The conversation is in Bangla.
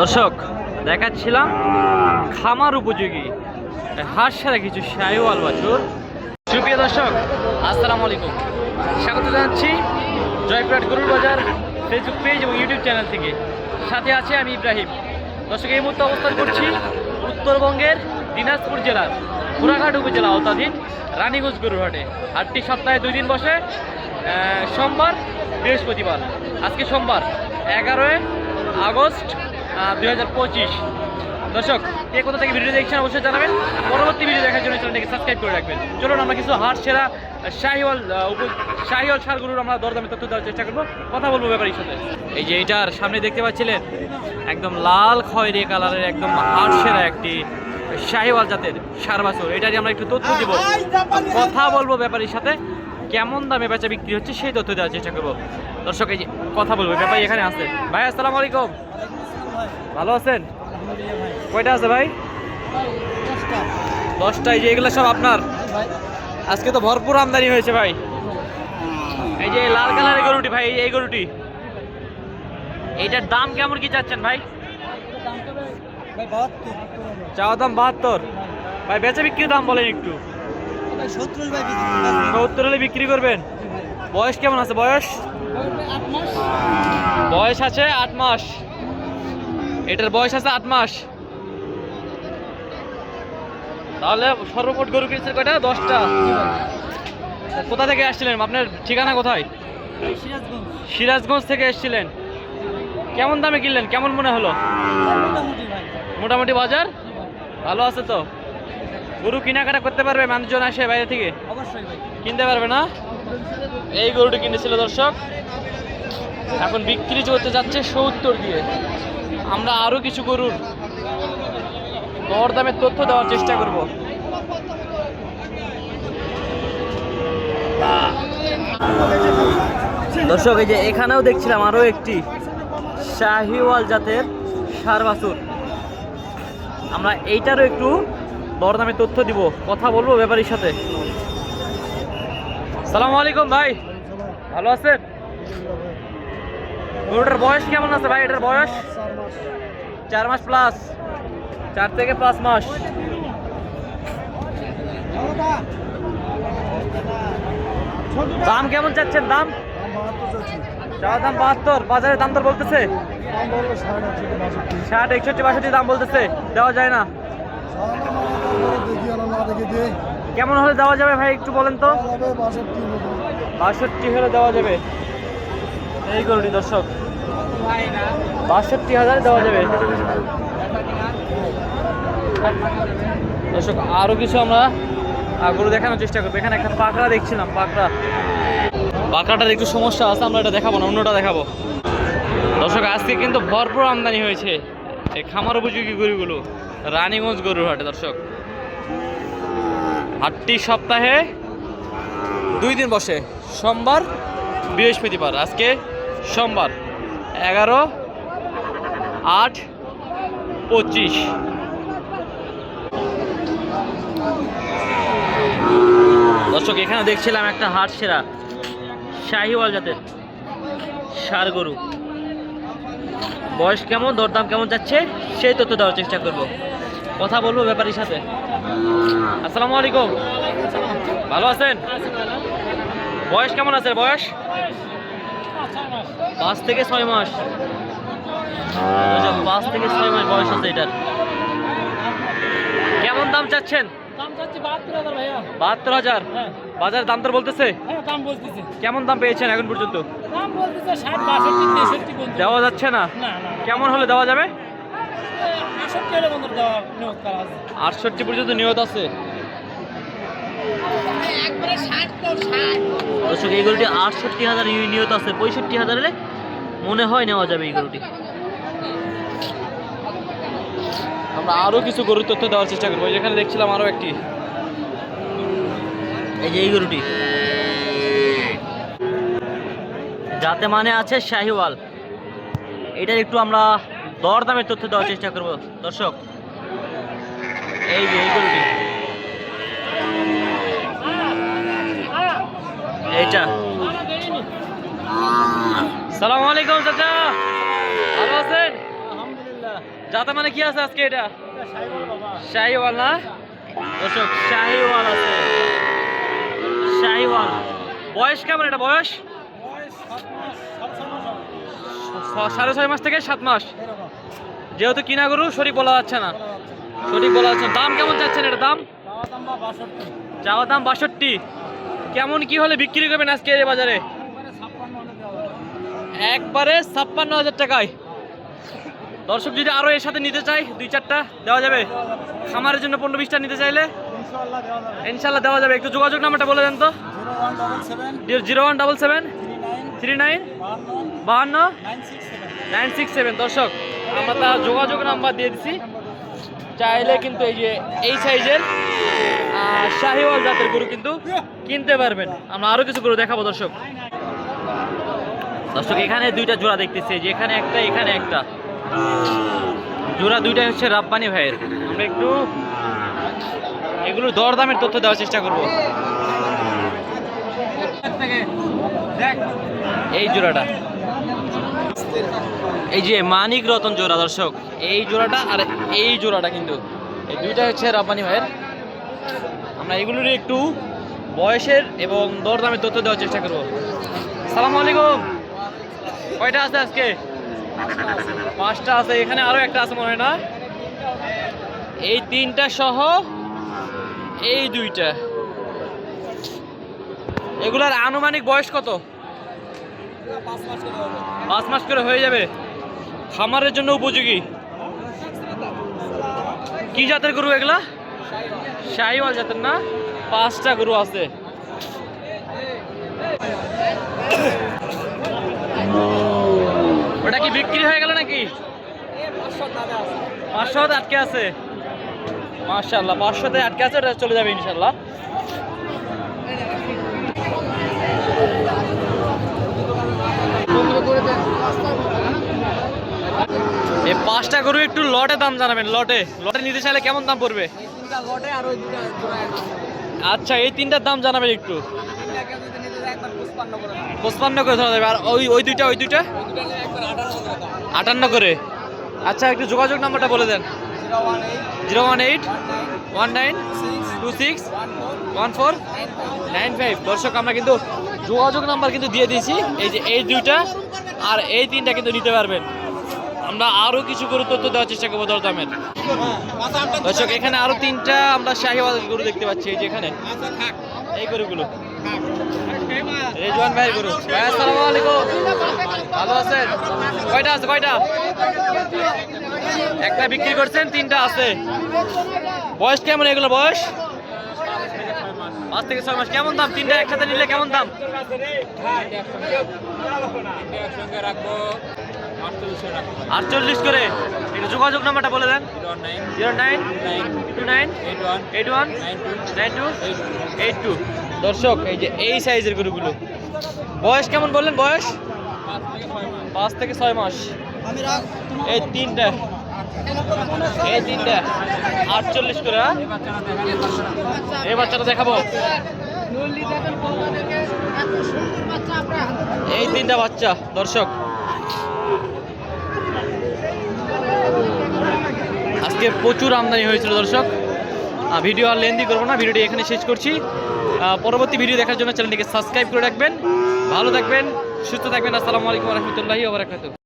দর্শক, দেখাচ্ছিলাম খামার উপযোগী হাঁস ছাড়া কিছু শাহিওয়াল বাছুর। সুপ্রিয় দর্শক, আসসালামু আলাইকুম। স্বাগত জানাচ্ছি জয়পুরহাট গরুর বাজার ফেসবুক পেজ এবং ইউটিউব চ্যানেল থেকে। সাথে আছে আমি ইব্রাহিম। দর্শক, এই মুহূর্তে অবস্থান করছি উত্তরবঙ্গের দিনাজপুর জেলার পুরাঘাট উপজেলা আওতাধীন রানীগঞ্জ গরুরহাটে হাটটি সপ্তাহে দুই দিন বসে সোমবার, বৃহস্পতিবার। আজকে সোমবার, এগারোই আগস্ট দুই হাজার পঁচিশ। দর্শক, কে কোথা থেকে ভিডিও দেখছেন অবশ্যই জানাবেন। পরবর্তী ভিডিও দেখার জন্য চ্যানেলটিকে সাবস্ক্রাইব করে রাখবেন। চলুন, আমরা কিছু হাট সেরা শাহিওয়াল শাহিওয়াল সারগুলোর আমরা দরদামে তথ্য দেওয়ার চেষ্টা করব। কথা বলব ব্যাপারের সাথে। এই যে এইটার সামনে দেখতে পাচ্ছিলেন, একদম লাল খয়েরি কালারের একদম হাট সেরা একটি শাহিওয়াল জাতের সার বাছুর। এটারই আমরা একটু তথ্য দিব। কথা বলব ব্যাপারীর সাথে। কেমন দামে বেচা বিক্রি হচ্ছে সেই তথ্য দেওয়ার চেষ্টা করব। দর্শক, এই যে কথা বলব, ব্যাপারী এখানে আছে। ভাই, আসসালামু আলাইকুম। ভালো আছেন? কয়টা আছে ভাই? দশটা। এই যে এগুলো সব আপনার? আজকে তো ভরপুর আমদানি হয়েছে ভাই। এই যে লাল কালারের গরুটি ভাই এই- এই গরুটি। এইটার দাম কেমন কি চাচ্ছেন ভাই? চাওয়া দাম বাহাত্তর? ভাই বেচা বিক্রির দাম বলেন একটু। সত্তর হলে বিক্রি করবেন? বয়স কেমন আছে? বয়স? বয়স আছে আট মাস। এটার বয়স আছে আট মাস। তাহলে সর্বমোট গরু কিনছেন কয়টা? দশটা। কোথা থেকে আসছিলেন? আপনার ঠিকানা কোথায়? সিরাজগঞ্জ থেকে এসেছিলেন। কেমন দামে কিনলেন? কেমন মনে হলো? মোটামুটি বাজার? ভালো আছে তো। গরু কেনাকাটা করতে পারবে মানুষজন আসে বাইরে থেকে? কিনতে পারবে না? এই গরুটি কিনেছিল দর্শক। এখন বিক্রি করতে যাচ্ছে সত্তর দিয়ে। আমরা আরও কিছু গরুর দর দামের তথ্য দেওয়ার চেষ্টা করব। দর্শক, এই যে এখানেও দেখছিলাম আরও একটি শাহিওয়াল জাতের সার আমরা এইটারও একটু দরদামে তথ্য দিব, কথা বলব ব্যাপারীর সাথে। সালাম আলাইকুম ভাই, ভালো আছেন? গরুটার বয়স কেমন আছে ভাই? এটার বয়স? চার মাস। প্লাস চার থেকে পাঁচ মাস। দাম কেমন চাচ্ছেন? দাম? চাওয়া দাম বাহাত্তর। বাজারে দাম তোর বলতেছে? ষাট একষট্টি বাষট্টি দাম বলতেছে। দেওয়া যায় না। কেমন হলে দেওয়া যাবে ভাই একটু বলেন তো। বাষট্টি হলে দেওয়া যাবে। এই গরুটি, দর্শক। বাষট্টি হাজার দেওয়া যাবে। দর্শক, আরও কিছু আমরা গরু দেখানোর চেষ্টা করব। এখানে একটা পাকড়া দেখছিলাম, পাকড়া। পাকড়াটার একটু সমস্যা আছে, আমরা এটা দেখাবো না, অন্যটা দেখাবো। দর্শক, আজকে কিন্তু ভরপুর আমদানি হয়েছে এই খামার উপযোগী গরুগুলো, রানীগঞ্জ গরুর হাটে, দর্শক। হাটটি সপ্তাহে দুই দিন বসে, সোমবার বৃহস্পতিবার। আজকে সোমবার, এগারো, আট, পঁচিশ। দর্শক, এখানে দেখছিলাম একটা হাট সেরা, শাহিওয়াল জাতের সার গরু। বয়স কেমন, দরদাম কেমন যাচ্ছে, সেই তথ্য দেওয়ার চেষ্টা করব। কথা বলব ব্যাপারীর সাথে। আসসালামু আলাইকুম। ভালো আছেন? বয়স কেমন আছে বয়স? পাঁচ থেকে ছয় মাস। পাঁচ থেকে ছয় মাস বয়স আছে এটার। কেমন দাম চাচ্ছেন? বাহাত্তর হাজার হ্যাঁ। বাজারে দাম বলতেছে? হ্যাঁ দাম বলতেছে। কেমন দাম পেয়েছেন এখন পর্যন্ত? দেওয়া যাচ্ছে না? কেমন হলে দেওয়া যাবে? আটষট্টি পর্যন্ত নিয়ত আছে। দর্শক এই গরুটি আটষট্টি হাজার নি- নিয়ত আছে পঁয়ষট্টি হাজার মনে হয় নেওয়া যাবে এই গরুটি। আমরা আরও কিছু গরুর তথ্য দেওয়ার চেষ্টা করব। যেখানে দেখছিলাম আরও একটি। এই যে এই গরুটি। যাতে মানে আছে শাহিওয়াল। এটার একটু আমরা দর দামের তথ্য দেওয়ার চেষ্টা করব। দর্শক এই যে এই গরুটি। এইটা। সালাম আলাইকুম চাচা। ভালো আছেন? যাতে মানে কি আছে আজকে এটা? শাহিওয়াল না? দর্শক শাহিওয়াল আছে। শাহিওয়াল। বয়স কেমন এটা? বয়স? সাড়ে ছয় মাস থেকে সাত মাস। যেহেতু কিনা গরু সঠিক বলা যাচ্ছে না। সঠিক বলা যাচ্ছে না। দাম কেমন চাচ্ছেন এটা? দাম? চাওয়া দাম বাষট্টি। কেমন কি হলে বিক্রি করবেন আজকে এই বাজারে? একবারে ছাপ্পান্ন হাজার টাকায়। দর্শক যদি আরও এর সাথে নিতে চাই দুই চারটা দেওয়া যাবে। খামারের জন্য পনেরো বিশটা নিতে চাইলে। ইনশাল্লাহ দেওয়া যাবে। একটু যোগাযোগ নাম্বারটা বলে দেন তো। Zero one double seven three nine বাহান্ন বাহান্ন nine six seven. Nine six seven. দর্শক আমরা তার যোগাযোগ নাম্বার দিয়ে দিচ্ছি চাইলে কিন্তু এই যে এই সাইজের শাহিওয়াল জাতের গরু কিন্তু কিনতে পারবেন। আমরা আরও কিছু গরু দেখাবো, দর্শক। দর্শক, এখানে দুইটা জোড়া দেখতেছি যে এখানে একটা এখানে একটা। জোড়া দুইটা হচ্ছে রাব্বানি ভাইয়ের। আমরা একটু এগুলোর দরদামের তথ্য দেওয়ার চেষ্টা করব। এই জোড়াটা। এই যে মানিক রতন জোড়া, দর্শক, এই জোড়াটা আর এই জোড়াটা কিন্তু। এই দুইটা হচ্ছে রাব্বানি ভাইয়ের। আমরা এগুলোর একটু বয়সের এবং দরদামের তথ্য দেওয়ার চেষ্টা করব। সালাম আলাইকুম। কয়টা আছে আজকে? পাঁচটা আছে। এখানে আরও একটা আছে মনে হয় না? এই তিনটা সহ এই দুইটা। এগুলার আনুমানিক বয়স কত? পাঁচ মাস করে হয়ে যাবে। খামারের জন্য উপযোগী। কি জাতের গরু এগুলা? শাহিওয়াল জাতের না? পাঁচটা গরু আছে। ওটা কি বিক্রি হয়ে গেল নাকি? পাঁচশোতে আটকে আছে। মার্শাল্লাহ পাঁচশোতে আটকে আছে, ওটা চলে যাবে ইনশাল্লাহ এই পাঁচটা গরু একটু লটে দাম জানাবেন, লটে। লটে নিতে চাইলে কেমন দাম পড়বে? আচ্ছা এই তিনটার দাম জানাবেন একটু। পঁচপান্ন করে ধরা যাবে। আর ওই ওই দুইটা ওই দুইটা? আটান্ন করে। আচ্ছা একটু যোগাযোগ নাম্বারটা বলে দেন। Zero one eight, one nine, two six, one four, nine five. দর্শক, আমরা কিন্তু যোগাযোগ নাম্বার কিন্তু দিয়ে দিয়েছি। এই যে এই দুইটা আর এই তিনটা কিন্তু নিতে পারবেন। আমরা আরও কিছু গরু তথ্য দেওয়ার চেষ্টা করব দরদামের দর্শক, এখানে আরও তিনটা আমরা শাহিওয়াল গরু দেখতে পাচ্ছি, এই যে এখানে। এই গরুগুলো। রেজওয়ান ভাই, আসসালামু আলাইকুম। ভালো আছেন? কয়টা আছে, কয়টা? একটা বিক্রি করছেন, তিনটা আছে। বয়স কেমন এগুলো বয়স? পাঁচ থেকে ছয় মাস, কেমন দাম? তিনটা একসাথে নিলে কেমন দাম? আটচল্লিশ করে। একটু যোগাযোগ নাম্বারটা বলে দেন। Zero nine, two nine, eight one, nine two, eight two. দর্শক, এই যে এই সাইজের গরুগুলো। বয়স কেমন বললেন? বয়স? পাঁচ থেকে ছয় মাস। এই তিনটা। এই তিনটা। আটচল্লিশ করে হ্যাঁ? এই বাচ্চাটা দেখাবো। এই তিনটা বাচ্চা, দর্শক। আজকে প্রচুর আমদানি হয়েছিল, দর্শক। ভিডিও আর লেন্দি করব না, ভিডিওটি এখানে শেষ করছি। পরবর্তী ভিডিও দেখার জন্য চ্যানেলটিকে সাবস্ক্রাইব করে রাখবেন। ভালো থাকবেন, সুস্থ থাকবেন। আসসালামু আলাইকুম রহমতুল্লাহি